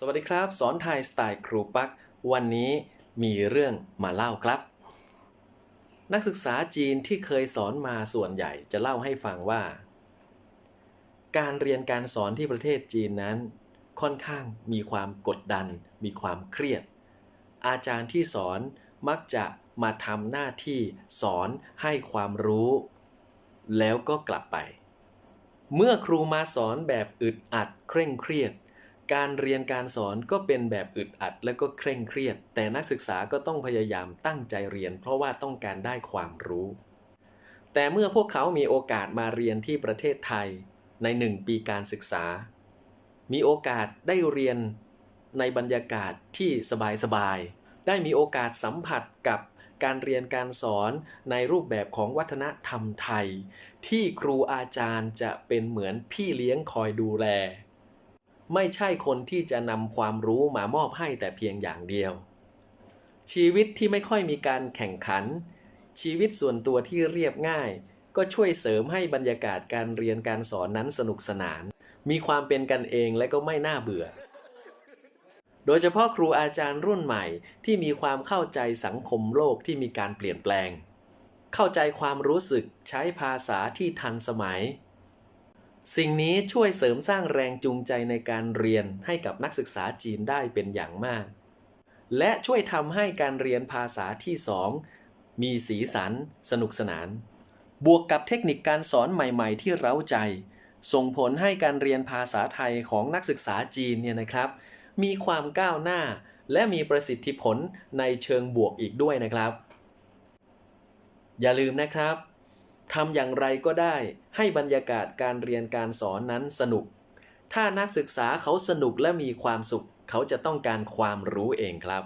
สวัสดีครับ สอนไทยสไตล์ครูปัก วันนี้มีเรื่องมาเล่าครับ นักศึกษาจีนที่เคยสอนมาส่วนใหญ่จะเล่าให้ฟังว่า การเรียนการสอนที่ประเทศจีนนั้น ค่อนข้างมีความกดดัน มีความเครียด อาจารย์ที่สอนมักจะมาทำหน้าที่สอนให้ความรู้ แล้วก็กลับไป เมื่อครูมาสอนแบบอึดอัดเคร่งเครียด การเรียนการสอนก็เป็นแบบอึดอัดและก็เคร่งเครียด แต่นักศึกษาก็ต้องพยายามตั้งใจเรียน เพราะว่าต้องการได้ความรู้ แต่เมื่อพวกเขามีโอกาสมาเรียนที่ประเทศไทย ในหนึ่งปีการศึกษา มีโอกาสได้เรียนในบรรยากาศที่สบายๆ ได้มีโอกาสสัมผัสกับการเรียนการสอนในรูปแบบของวัฒนธรรมไทย ที่ครูอาจารย์จะเป็นเหมือนพี่เลี้ยงคอยดูแล ไม่ใช่คนที่จะนำความรู้มามอบให้แต่เพียงอย่างเดียว ชีวิตที่ไม่ค่อยมีการแข่งขัน ชีวิตส่วนตัวที่เรียบง่าย ก็ช่วยเสริมให้บรรยากาศการเรียนการสอนนั้นสนุกสนาน มีความเป็นกันเองและก็ไม่น่าเบื่อ โดยเฉพาะครูอาจารย์รุ่นใหม่ที่มีความเข้าใจสังคมโลกที่มีการเปลี่ยนแปลง เข้าใจความรู้สึกใช้ภาษาที่ทันสมัย สิ่งนี้ช่วยเสริมสร้างแรงจูงใจในการเรียนให้กับนักศึกษาจีนได้เป็นอย่างมาก และช่วยทำให้การเรียนภาษาที่สองมีสีสัน สนุกสนาน บวกกับเทคนิคการสอนใหม่ ๆ ที่เร้าใจ ส่งผลให้การเรียนภาษาไทยของนักศึกษาจีนเนี่ยนะครับ มีความก้าวหน้า และมีประสิทธิผลในเชิงบวกอีกด้วยนะครับ อย่าลืมนะครับ ทำอย่างไรก็ได้ให้บรรยากาศการเรียนการสอนนั้นสนุก ถ้านักศึกษาเขาสนุกและมีความสุข เขาจะต้องการความรู้เองครับ